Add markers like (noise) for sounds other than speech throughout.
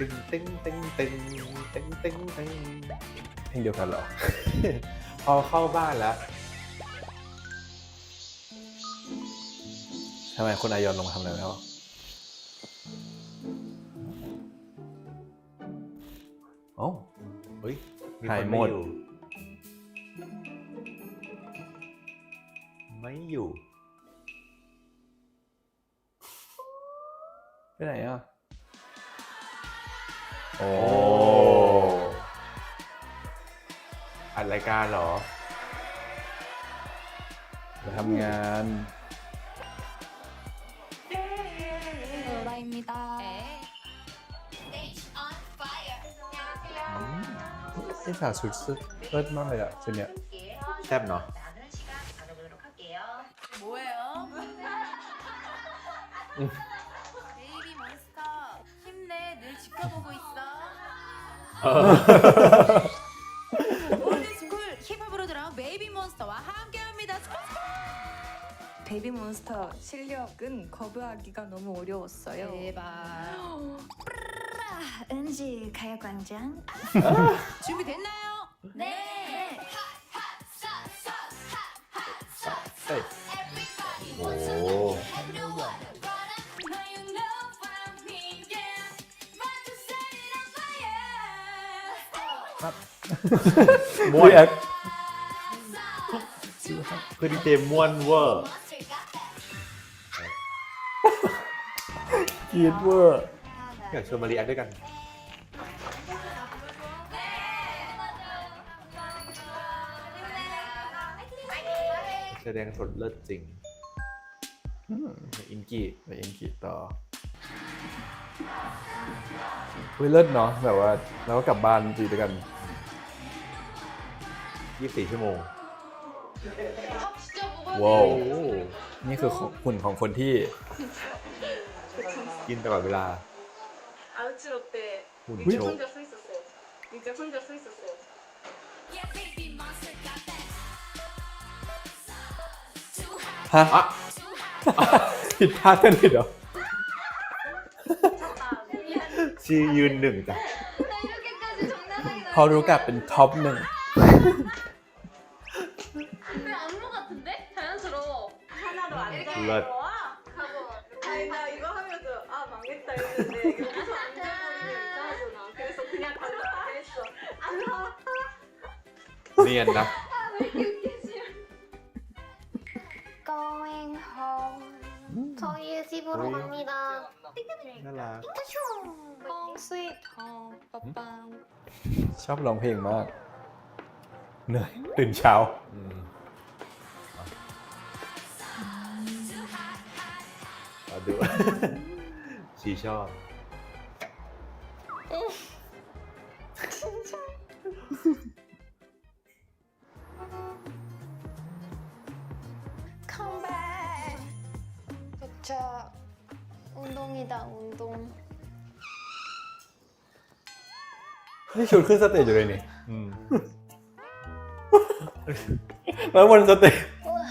ตึงตึงตึงตึงตึงตึงตึงเพลงเดียวกันเหรอ พอเข้าบ้านแล้วทำไมคนอายอนลงมาทำอะไรแล้วโอ้เฮ้ยมีหายคนหมไม่ดอยู่ไม่อยู่ ไปไหนอะ โอ้ โอ้อัดรายการเหรอ ไปทำงาน 로라입니다. นี่สาวชุดสุดเลิศมากเลยอ่ะชุดเนี้ย แซ่บเนาะ 나누는 시간 가져보도록 할게요. 뭐예요? 베이비 몬스터 힘내 늘 지켜보고 있어. 모든스쿨 힙합으로 돌아온 베이비 몬스터와 함께합니다. 베이비 몬스터 실력은 거부하기가 너무 어려웠어요. 대박. 은지 가요광장. 준비됐나요? 네. ม้วนแอคคือดีเจม่วนเวอร์กรีดเวอร์อยากชวนมารีแอคด้วยกัน แสดงสดเลิศจริงอืมอินกี้ไปเองกรีดต่อเฮ้ยเลิศเนาะแบบว่าเราก็กลับบ้านจีด้วยกัน 24 ชั่วโมง ว้าว โอ้ นี่คือหุ่นของคนที่ กินตลอดเวลา 아우치로 때 หุ่น 이제 โชว์ 혼자 서 있었어요. 이제 혼자 서 있었어요. ฮะ อ่ะ ผิดพลาดกันผิดเหรอ ชียืนหนึ่งจ้ะ พอรู้กลับเป็นท็อปหนึ่ง 하러 이렇게 안 돼. 와 going home. 저희의 집으로 음. 갑니다. Nên là Home sweet home. 빠빵. Ừ. shop lòng hiền mà Nơi Tình chào ừ. มาก เหนื่อย ตื่นเช้า อืมเอาดู ชีชอบ Come back. 도착. 운동이다 운동. นี่ชุดขึ้นสเตจอยู่เลยนี่ อืม แล้วบนสเตจ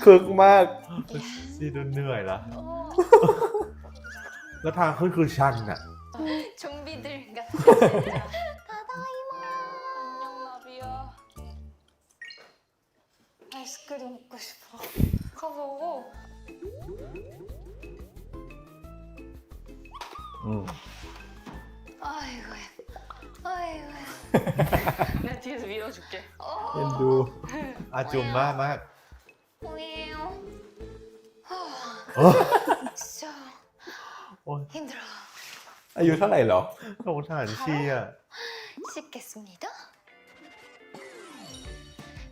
คึกมาก ชีดูเหนื่อยละ แล้วทางขึ้นคือชันอ่ะ 좀비들 같아. 다다이마. 안녕 나비야. 아이스크림 먹고 싶어. 가보고. อืม 아이고야. 아이고야. 내가 (laughs) 뒤에서 밀어줄게. เอ็นดู อาจุมมากมาก (laughs) 오예요. 어? 진짜 อายุเท่าไหร่เหรอ สงสารชีอ่ะ 씻겠습니다.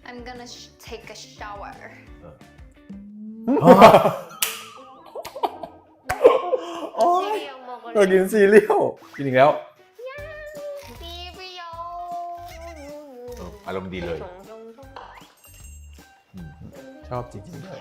I'm gonna sh- take a shower. โอ้ย 시리얼 เรา 먹을래. กินซีเรียลกินอีกแล้ว 시리얼. อารมณ์ดีเลย ชอบจริงๆด้วย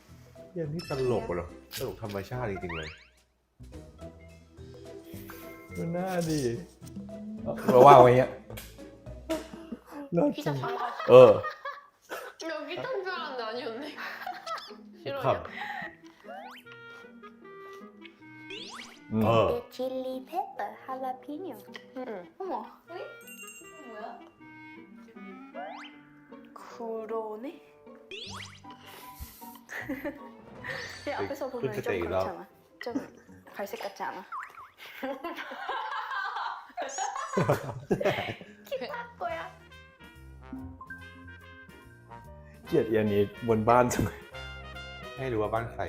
데? ยังนี่ตลกเหรอตลกธรรมชาติจริงๆเลย ดูหน้าดิเราว่างไว้เงี้ยเลิศจังเออ 여기 있던 줄 알았는데 아니었네. ครับ อืม เออ 칠리 페퍼 할라피뇨. 응. 어머. 뭐야? 그러네. 얘 앞에서 그- 보면 좀 그때 이라- 그렇잖아. 좀 갈색 같지 않아? (laughs) 거야. เกลียดเอียนนี้บนบ้านจังเลย ให้รู้ว่าบ้านใคร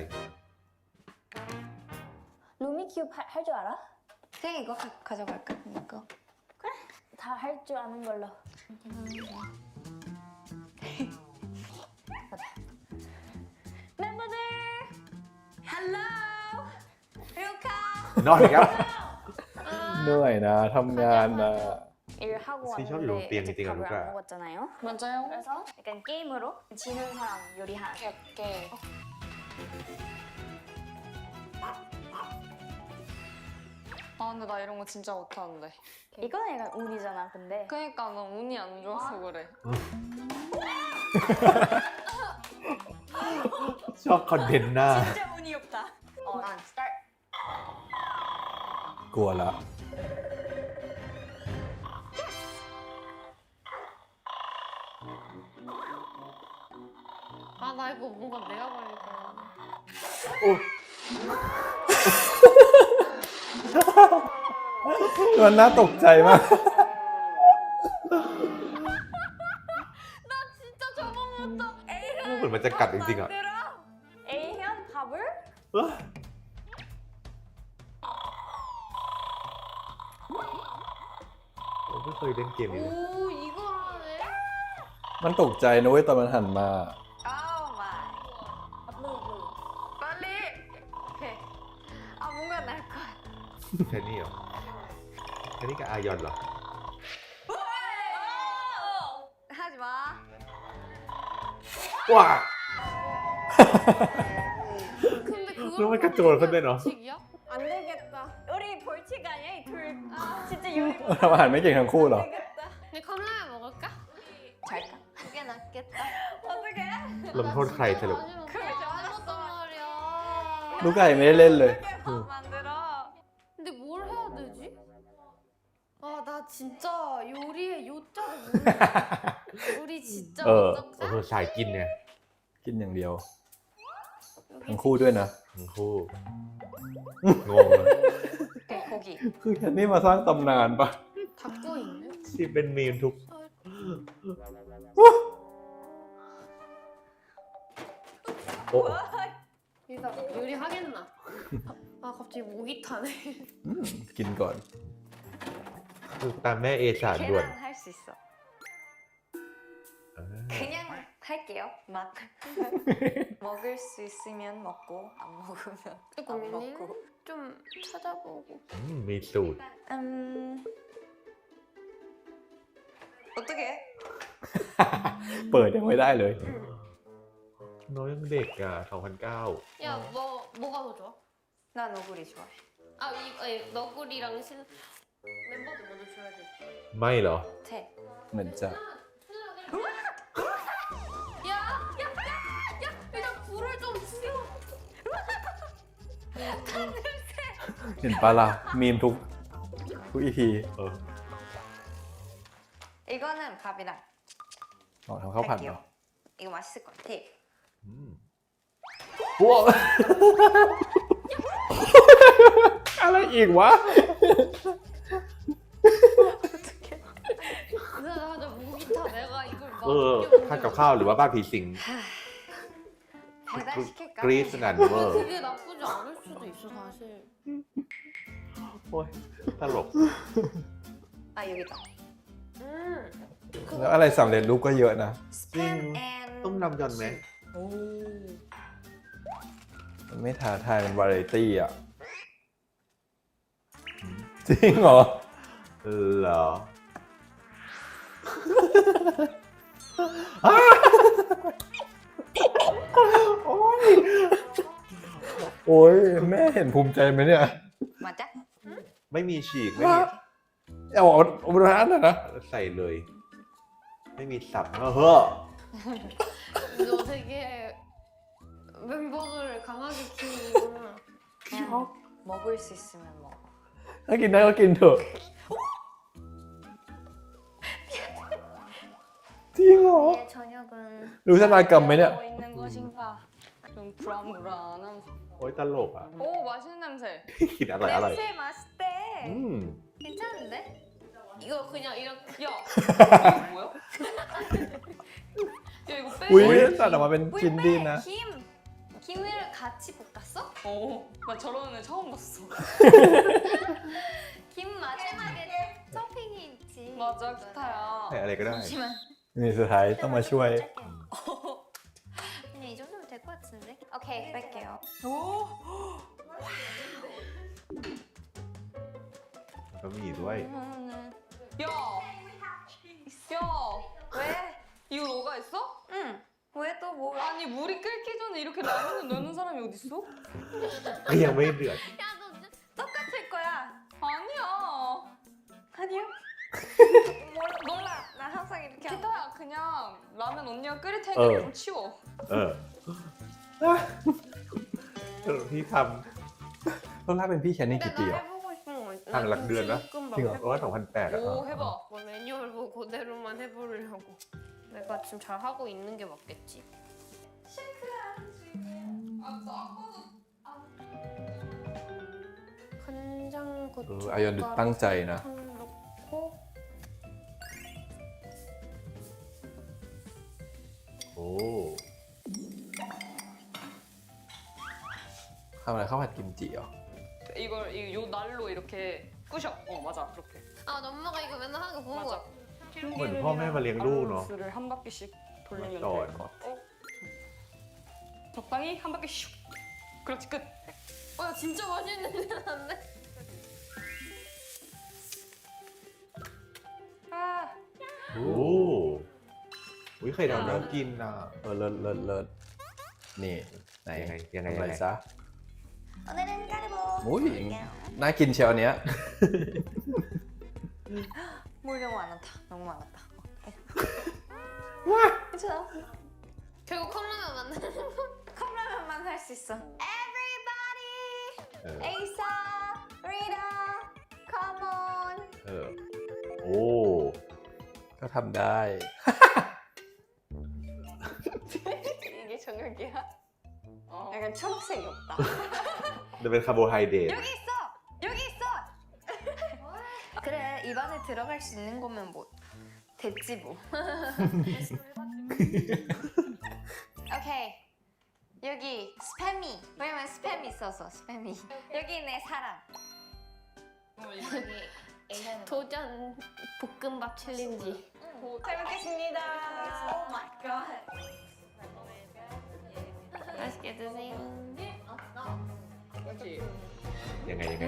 루미큐브 할 줄 알아? 그냥 이거 가, 가져갈까? 이거. 다 할 줄 아는 걸로. (laughs) 헬로, 루카. นอนอีกแล้ว เหนื่อยนะทำงานนะ 일하고 스페셜 왔는데 로 비행기 아직 띵하는 밥을 거야. 안 먹었잖아요. 맞아요. 그래서 약간 게임으로 지는 사람 요리하는. 이렇게. 아 근데 나 이런 거 진짜 못하는데. 이거는 약간 운이잖아, 근데. 그러니까 나 운이 안 좋아서 그래. (laughs) ชอบคอนเทนต์หน้า 진짜 운이 없다. 어, 난 스타트. กลัวละ 아 나 이거 뭔가 내가 걸릴 거야. มันน่าตกใจมาก 진짜 저번 못다. เหมือนมันจะกัดจริงๆอ่ะ A현 밥을 ผมไม่เคยเล่นเกมนี้เลย 오 이걸 하네. มันตกใจนะเว้ยตอนมันหันมา Oh my. 빨리. 오케이. 아 뭔가 날 것. 같아. แค่นี้เหรอแค่นี้กับอายอนเหรอ 하지 마. ว้า 근데 그거. 그러면 그쪽 얼굴 내놔. 벌칙이야? 안 되겠다. 우리 벌칙 아니야? 이 둘 진짜 요리 ทำอาหารไม่เก่งทั้งคู่เหรอ 되겠다. 근데 컵라면 먹을까? 잘까? 그게 낫겠다. 어떡해? ลงโทษใครสรุป 그래 잘했단 말이야. ลูกไก่ไม่ได้เล่นเลย 밥 만들어. 근데 뭘 해야 되지? 아 나 진짜 요리에 요자를 모르겠어. 요리 진짜 어. โอ้โหสายกินเนี่ย กินอย่างเดียว ทั้งคู่ด้วยนะ ทั้งคู่งงเลย 오케이 고기. คือแคนนี่มาสร้างตำนานปะ 닭도 있네. ที่เป็นมีมทุก โอ้ 일단 요리 하겠나? 아 갑자기 목이 타네. อืมกินก่อน คือตามแม่เอสานด่วน 계란 할 수 있어. อ่า 그냥 할게요. 맛. (laughs) 먹을 수 있으면 먹고 안 먹으면 안 고민이 먹고. 좀 찾아보고. อืมมีสูตร 음. 어떻게? เปิดยังไม่ได้เลย น้อยยังเด็กอ่ะ2009 야 뭐 뭐가 더 좋아? 난 오구리 좋아해. 아 이, 아니, 너구리랑 신 멤버들 먼저 줘야 돼. ไม่เหรอ 태. เหมือนจะ เห็นปะล่ะมีมทุกทุกอีพี เออ 이거는 밥이랑 ลองทำข้าวผัดเหรอ 이거 맛있을 것 같아. อืม ว้าว อะไรอีกวะ 하자 목이 타 내가 이걸 เออทานกับข้าวหรือว่าบ้านผีสิง 배달시킬까? กรีซนันเวอร์ 그게 나쁘지 않을 수도 있어 사실. โอ้ยตลก 아 여기다. 음. แล้วอะไรสำเร็จรูปก็เยอะนะ 스팸 앤 ต้มยำยอนไหม 오. มันไม่ท้าทายเป็นวาไรตี้อ่ะ จริงเหรอ เหรอ โอ้ยแม่เห็นภูมิใจไหมเนี่ย 맞아? ไม่มีฉีกไม่มี เอาเอาเอาบนร้านนะนะ ใส่เลย ไม่มีสับเฮ้อ 너 되게 멤버를 강하게 키우는구나. 그냥 먹을 수 있으면 먹어. ถ้ากินได้ก็กินเถอะจริงเหรอ 내 저녁은 รู้ชะตากรรมไหมเนี่ย 뭐 있는 무엇인가 좀 불안불안한 얼달러 봐. 오 맛있는 냄새 알아 알아. 냄새 맛있대. 음. 괜찮은데? 이거 그냥 이렇게 (laughs) (laughs) 야 이거 뭐야? 야 이거 빼 오일 따라 마면 진디나. 김! 김을 같이 볶았어? 어, 나 저런 애 처음 봤어 (laughs) 김 마지막에 토핑이 있지. 맞아 기타야 아래 그래. 잠시만. 你是还这么喜欢？ 될 것 같은데? 오케이, 뺄게요. 오! 여기 노아이 음. 야! 야! 왜? 이거 너가 했어? 응. 왜 또 뭐? 아니 물이 끓기 전에 이렇게 라면을 넣는 사람이 어딨어? 그냥 웨이브 같아 너 똑같을 거야. 아니야. 아니요? 몰라, 몰라. 나 항상 이렇게. 기타야 그냥 라면 언니가 끓일 테니까 어. 좀 치워. 어 เออสรุปที่ท ต้องรับเป็นพี่แคนนี่ 근데 กี่ปีอ่ะ 나 해보고 싶은 거 있어. 아, 락드였나? 볶음밥 지금.ำร้อยสองพันแปดอ่ะ 오 해봐. 뭐 매뉴얼 보고 그대로만 해보려고. 내가 지금 잘 하고 있는 게 맞겠지. 간장 เอ 고추 ออายอนดูตั้งใจนะ 넣고 โ อ้ ทำอะไรข้าวผัดกิมจิเหรอ 이걸 이 요 날로 이렇게 부셔. 어 맞아 그렇게. 아 엄마가 이거 맨날 하는 거 본 맞아. 거야 เหมือนพ่อแม่มาเลี้ยงลูกเนาะ 바운스를 한 바퀴씩 돌리면 맞다. 될 것 같아. 적당히 한 바퀴 슉. 그렇지 끝. 어, 야, 진짜 맛있는 냄새 나는데? 아 โอ้อุ้ยไข่ดาวน่ากินอ่ะ เออเลิศเลิศเลิศนี่ไหน ยังไงยังไง ทำอะไร ยังไง ซะ 오늘은 까르보.อุ้ยน่ากินเชียวอันเนี้ย 물 너무 많았다. 너무 많았다. 괜찮아. 결국 컵라면 만드는 컵라면만 할 수 있어. Everybody, เออ Asa, Rita, come on. เออ โอ้ ก็ทำได้ 이게 저녁이야? 어. 약간 초록색이 없다. (laughs) 근데 왜 카보하이드? 여기 있어! 여기 있어! (laughs) 그래 입안에 들어갈 수 있는 거면 뭐 됐지 뭐 (laughs) 오케이 여기 스팸이 왜냐면 스팸이 있어서 스팸이 여기 내 사랑 어, 도전 볶음밥 챌린지 잘 먹겠습니다. 오 마이 갓. 맛있게 드세요. ยังไงยังไง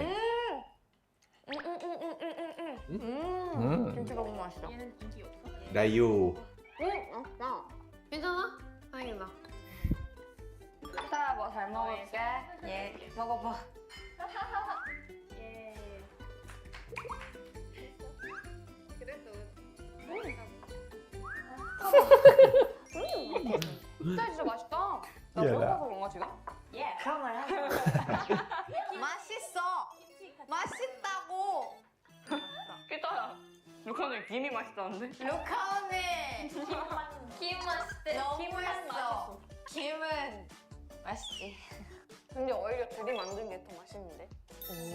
음음음음음음. 음. 김치가 너무 맛있어. ได้อยู่ 괜찮아? 다행이다. 사라 뭐잘 먹을게. 예, 먹어봐. 진짜 진짜 맛있다. 나 얘라. 배고파서 그런가 지금? 예. 그런 말 하지 맛있어. 맛있다고. 기타야. 루카는 김이 맛있다는데? 루카 언니. 김 맛있대. 너무 맛있어. 김은 맛있지. 근데 오히려 둘이 만든 게 더 맛있는데.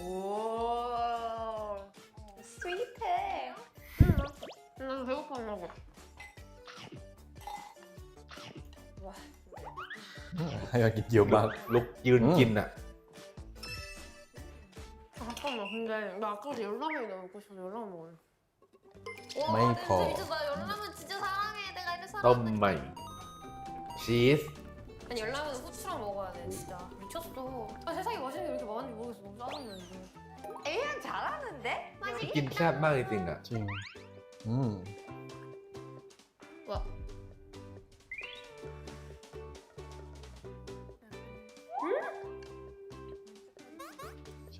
오. 스윗해. 난 배고파 먹어. (laughs) อยากกินเยอะมาก ลุกยืนกินอ่ะ 아, 잠깐만 근데 나 아까부터 열라면이 너무 먹고 싶어서 열라면 먹을래. 와, 메인 진짜 거. 미쳤다. 열라면 진짜 사랑해. 내가 이래 ต้ม 사랑해. ใหม่ ชีส 아니 열라면 후추랑 먹어야 돼 진짜 미쳤어. 아 세상에 맛있는 게 이렇게 많은지 모르겠어 너무 짜증나는데. 에이랑 잘하는데? กินแซ่บมากจริงๆอ่ะ จริง อืม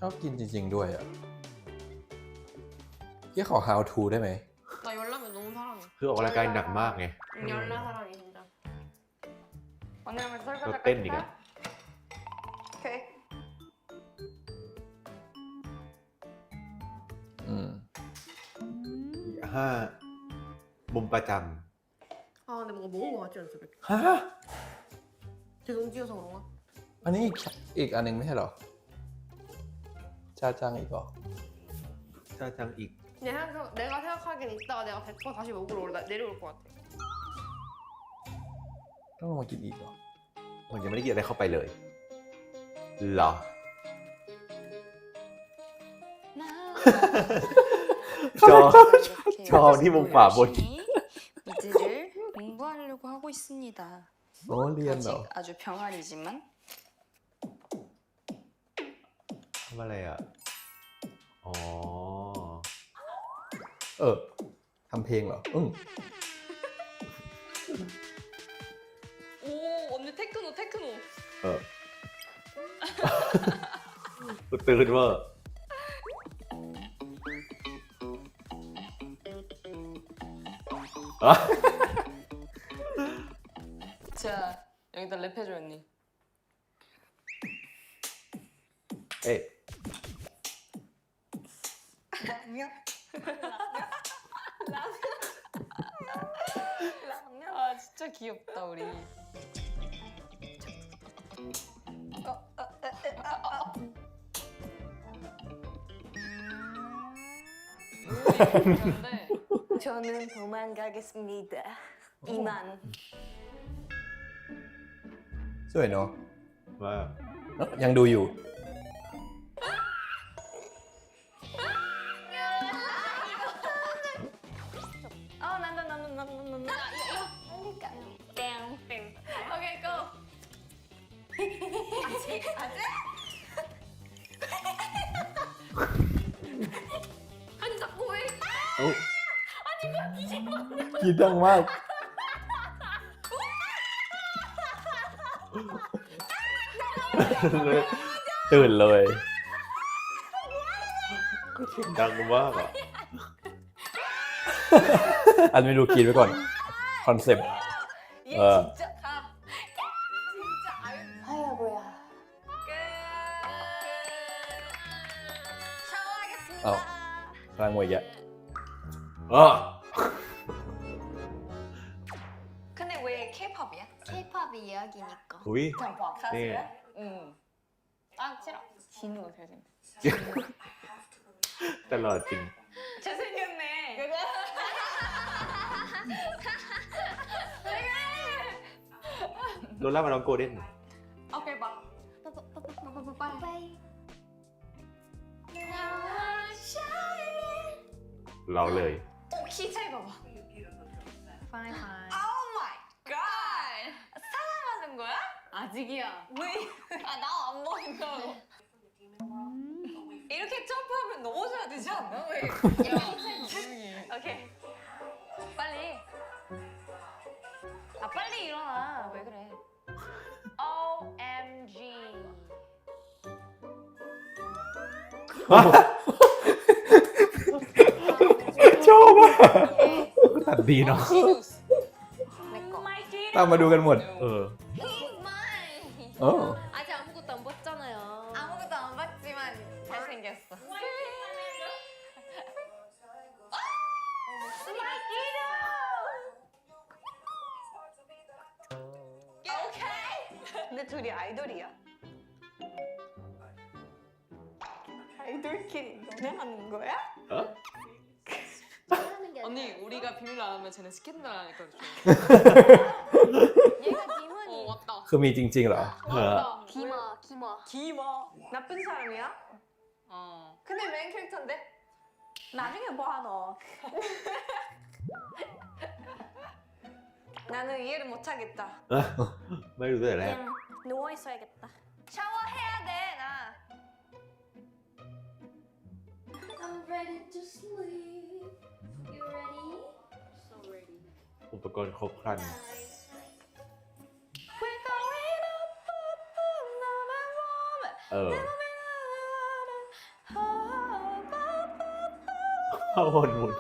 อบกินจริง ๆ ด้วยอ่ะยี่ขอ how to ได้ไหม 나 열라면 너무 사랑해. คือออกกำลังกายหนักมากไง 응, 열라 사랑해 진짜. 언니 한번 เรา 설거지 เต้นอีกอ่ะ 오케이 อืม ห้ามุมประจ 아 근데 뭔가 먹은 거 같지 않죠? 이렇게? ฮะ 제 너무 찌어서 그런가? อันนี้อีกอีกอันหนึงไม่ใช่เหรอ จาจังอีกเหรอ ำจ้าจังอีก 근데 생각, 내가 생각하기엔 이따가 내가 100% 다시 먹으러 올라, 내려올 것 같아. ต้องลงมากินอีกเหรอ มันยังไม่ได้กินอะไรเข้าไปเลยเหรอ (laughs) 저, 저 어디 못 봐, 뭐. 이들을 공부하려고 하고 있습니다. โอ้เรียนเหรอ 아직 아주 병아리지만 ทำอะไรอ่ะ อ๋อ เออทำเพลงเหรอ อืม 오 언니 테크노 테크노 เออ ตื่นเวอร์อ่ะ 진짜 귀엽다 우리 오 이거 괜찮은데 저는 도망가겠습니다. 이만. สวยเนาะ ว่า เอ้ายังดูอยู่ มาก ตื่นเลย ก็เสียงดังมากอ่ะ อันไม่ดูกินไว้ก่อน คอนเซ็ปต์ 얘 어. 진짜 가 진짜 알 하야고야. 끝 샤워하겠습니다 เอาพลังมวยแยะ อ่ะ 케이팝 이야기니까. อุ้ย 가수야? 네. 응. 아 싫어 진우 잘생겼어 ตลอดจริง 잘생겼네 그거 โรล่ามาน้องโกลเด้น 오케이 봐 빠이. เราเลย 키 차이 봐봐 빠이 빠이. 오 마이 갓 사랑하는 거야? 아직이야 왜? (laughs) 아나 안 보인다고 이렇게 점프하면 넘어져야 되지 않나? 왜? (laughs) 오케이 빨리 아 빨리 일어나 왜 그래 OMG 아, ชอบมาก ตัดดีเนาะ 지누스 내꺼 ตามมาดูกันหมด เออ 어. 아직 아무것도 안 봤잖아요. 아무것도 안 봤지만 잘생겼어. 근데 둘이 아이돌이야? 아이돌끼리 연애하는 거야? 어? 게 아니, 언니 우리가 비밀로 안 하면 쟤네 스캔들 하니까 좀. (laughs) คือมีจริง ๆ เหรอ เออ 왔다 기마, 기마. 기마 나쁜 사람이야? 어 근데 메인 캐릭터인데? 나중에 봐 너. 나는 이해를 못하겠다. ไม่รู้แต่แรก 그냥 누워 있어야겠다. 샤워해야 돼 나. I'm ready to sleep. You ready? So ready. อุปกรณ์ครบครัน We're เออ Oh, up, up, up. เข้าวนหมุน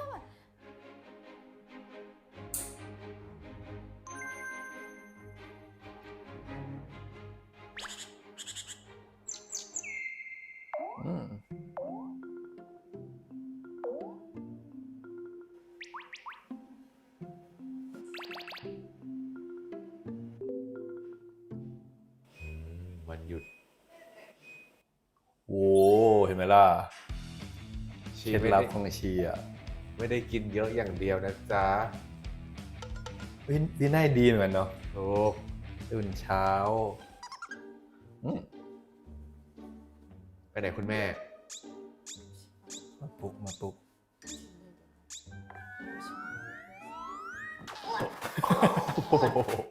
มล่ะเคชีล็ดไม่ลับได้ของชีอะไม่ได้กินเยอะอย่างเดียวนะจ๊ะวินี่น่าดีเหมือนเนาะถูกตื่นเช้าไปไหนคุณแม่ มาปลุกมาปลุกโอ้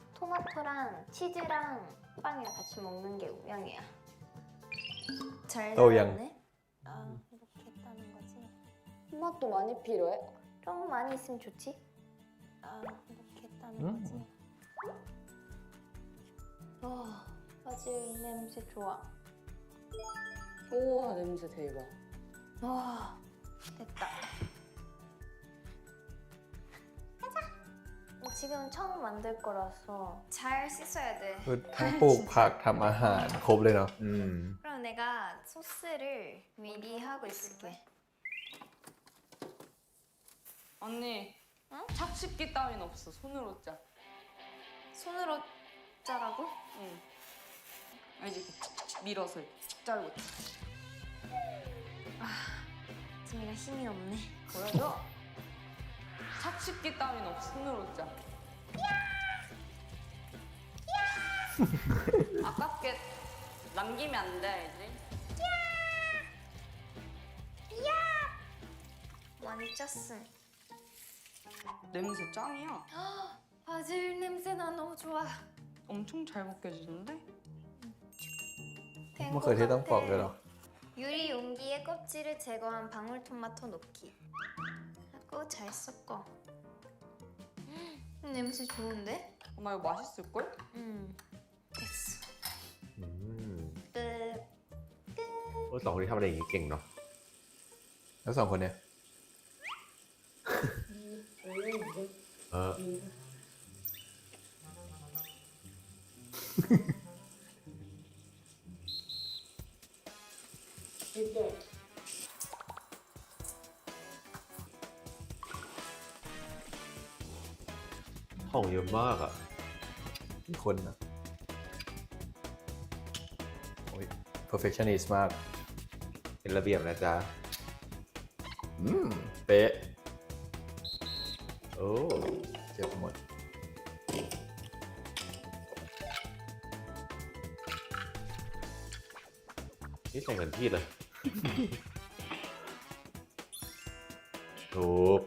토마토랑 치즈랑 빵이랑 같이 먹는 게 우양이야. 잘 어, 양. 나왔네. 아, 이렇게 했다는 거지. 토마토 많이 필요해? 좀 많이 있으면 좋지? 아, 이렇게 했다는 음. 거지. 와, 바질 냄새 좋아. 우와 냄새 대박. 와, 됐다. 지금 처음 만들 거라서 잘 씻어야 돼. คือทั้งปลูกผักทำอาหารครบเลยเนาะ อืม 그럼 내가 소스를 미리 하고 있을게. 언니. 착식기 따윈 없어. 손으로 짜. 손으로 짜라고? 응. 알지? 이렇게 툭툭 밀어서 툭 자르고. 지미가 힘이 없네. 보여줘. 착식기 따윈 없어. 손으로 짜. 아깝게 남기면 안 돼, 많이 짰음. 이제. 냄새 짱이야. 바질 냄새 나 너무 좋아. 엄청 잘 벗겨지는데? 된것 可 같아. 谁当宝贝了？ 유리 용기에 껍질을 제거한 방울토마토 녹기. 하고 잘 섞어. 음, 냄새 좋은데? 엄마 이거 맛있을걸? 음. 됐어. อืม 끝. โอ้สองคนนี้ทำอะไรอย่างนี้เก่งเนาะ แล้วสองคนเนี่ย เออ ของเยอะมากอะกี่คนนะโอ้ย perfectionist มาก เป็นระเบียบนะจ๊ะ อืม เป๊ะ โอ้ เจ็บหมด นี่ใส่เหมือนพี่เลยถูก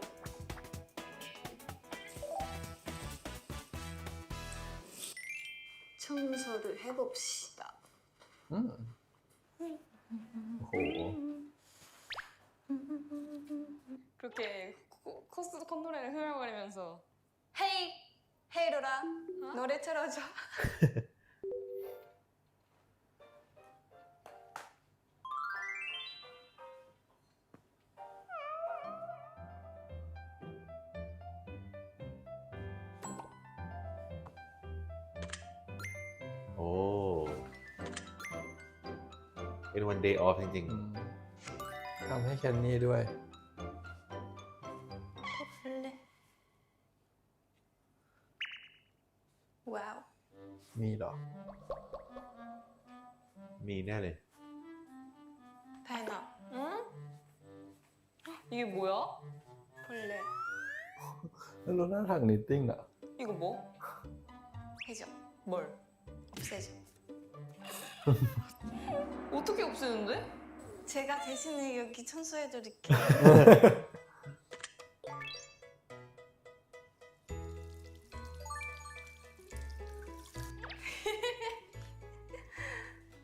ทำให้แคนนี่ด้วย 볼래? 와우. มีเหรอ ๆ มีแน่เลย 다현아. 응? 이게 뭐야? 볼래? แล้วรู้หน้าทางนิตติ้งอ่ะ 이거 뭐? 해줘. 뭘? 없애줘. 어떻게 없애는데? 제가 대신에 여기 청소해드릴게요. (laughs)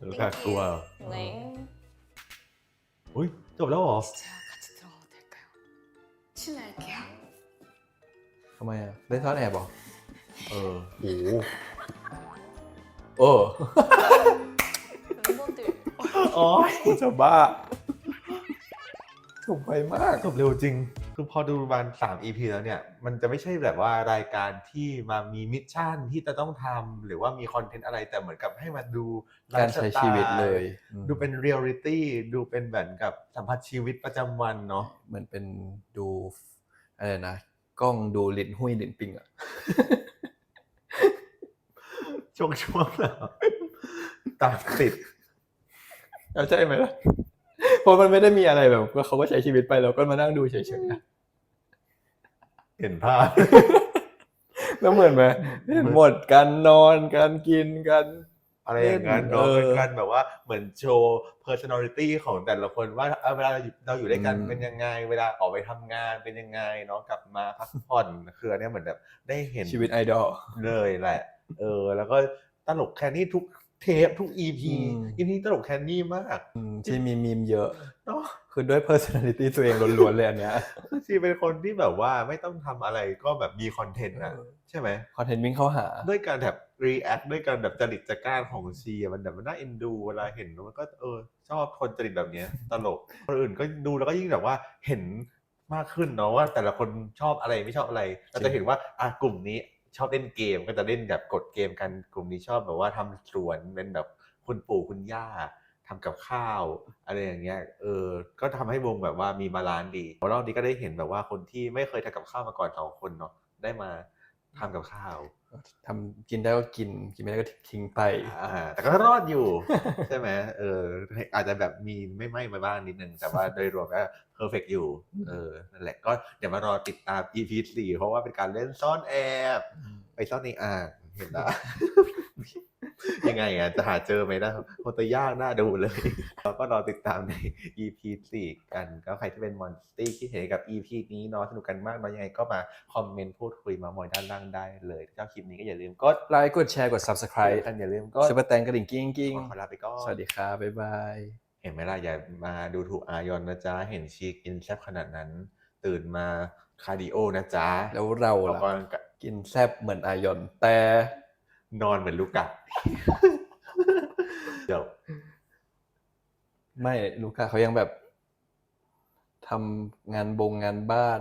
이렇게 네. 어. 어이, 나와. 진짜 같이 들어가도 될까요? 신할게요. 잠깐만요. 내 사례 해봐. 어. 오. 어. (laughs) อ๋อกูจะบ้าถูกไปมากจบเร็วจริง คือพอดูประมาณสาม EP แล้วเนี่ย มันจะไม่ใช่แบบว่ารายการที่มามีมิชชั่นที่จะต้องทำหรือว่ามีคอนเทนต์อะไรแต่เหมือนกับให้มาดูไลการฟ์สใช้ไตล์ชีวิตเลยอืมดูเป็นเรียลลิตี้ดูเป็นแบบกับสัมผัสชีวิตประจำวันเนาะเหมือนเป็นดูอะไรนะกล้องดูลิ้นหุ้ยลิ้นปิงอะช่วงช่วงๆแล้วตามติด เอาใช่ไหมล่ะเพราะมันไม่ได้มีอะไรแบบก็เขาก็ใช้ชีวิตไปเราก็มานั่งดูเฉยๆนะเห็นภาพ แล้วเหมือนไหมเห็นหมดการนอนการกินการอะไรอย่างนั้นเนาะเออเป็นการแบบว่าเหมือนโชว์ personality ของแต่ละคนว่าเออเวลาเราอยู่เราอยู่ด้วยกันอืมเป็นยังไง เวลาออกไปทำงานเป็นยังไงเนาะกลับมาพักผ่อนคืออันเนี้ยเหมือนแบบได้เห็นชีวิตไอดอลเลยแหละ เออ แล้วก็ตลกแคนนี่ทุก เทปทุก EP อืม อีนี้ตลกแคนนี่มากอืมที่มีมีมเยอะ เนาะคือด้วย personality ตัวเองล้วนๆเลยอันเนี้ยชีเป็นคนที่แบบว่าไม่ต้องทำอะไรก็แบบมีคอนเทนต์นะเออใช่ไหม คอนเทนต์วิ่งเข้าหา ด้วยการแบบ react ด้วยการแบบจริตจักร้านของชีอะมันแบบมันน่าเอ็นดูเวลาเห็นแล้วมันก็เออชอบคนจริตแบบเนี้ย ตลกคนอื่นก็ดูแล้วก็ยิ่งแบบว่าเห็นมากขึ้นเนาะว่าแต่ละคนชอบอะไรไม่ชอบอะไรเราจะเห็นว่าอะกลุ่มนี้ ชอบเล่นเกมก็จะเล่นแบบกดเกมกันกลุ่มนี้ชอบแบบว่าทำสวนเป็นแบบคุณปู่คุณย่าทำกับข้าวอะไรอย่างเงี้ยเออก็ทำให้วงแบบว่ามีบาลานซ์ดีรอบนี้ก็ได้เห็นแบบว่าคนที่ไม่เคยทำกับข้าวมาก่อนสองคนเนาะได้มาทำกับข้าว ทำกินได้ก็กิน กินไม่ได้ก็ทิ้งไปอ่าแต่ก็รอดอยู่ ใช่ไหมเอออาจจะแบบมีไม่ไหม้มาบ้างนิดนึง แต่ว่าโดยรวมก็เพอร์เฟกอยู่ เออนั่นแหละก็เดี๋ยวมารอติดตาม EP 4เพราะว่าเป็นการเล่นซ่อนแอบ ไปซ่อนในอ่างเห็นละ ยังไงอะจะหาเจอไหมนะโคตรยากน่าดูเลยเราก็รอติดตามใน EP 4กันก็ใครที่เป็นมอนสตี้คิดเห็นกับ EP นี้เนาะสนุกกันมากเนาะยังไงก็มาคอมเมนต์พูดคุยมามอยด้านล่างได้เลยถ้าชอบคลิปนี้ก็อย่าลืมกดไลค์กดแชร์กด subscribe กันอย่าลืมกดซุปเปอร์แตงกระดิ่งกิ้งกิ้งขอลาไปก่อนสวัสดีครับบ๊ายบายเห็นไหมล่ะอย่ามาดูถูกอายอนนะจ๊ะเห็นชีกินแซ่บขนาดนั้น ตื่นมาคาร์ดิโอนะจ๊ะแล้วเราออกล่ะกำลังกายกินแซบเหมือนอายอนแต่ นอนเหมือนลูกกะเดี๋ยวไม่ลูก้าเขายังแบบทำงานบงงานบ้าน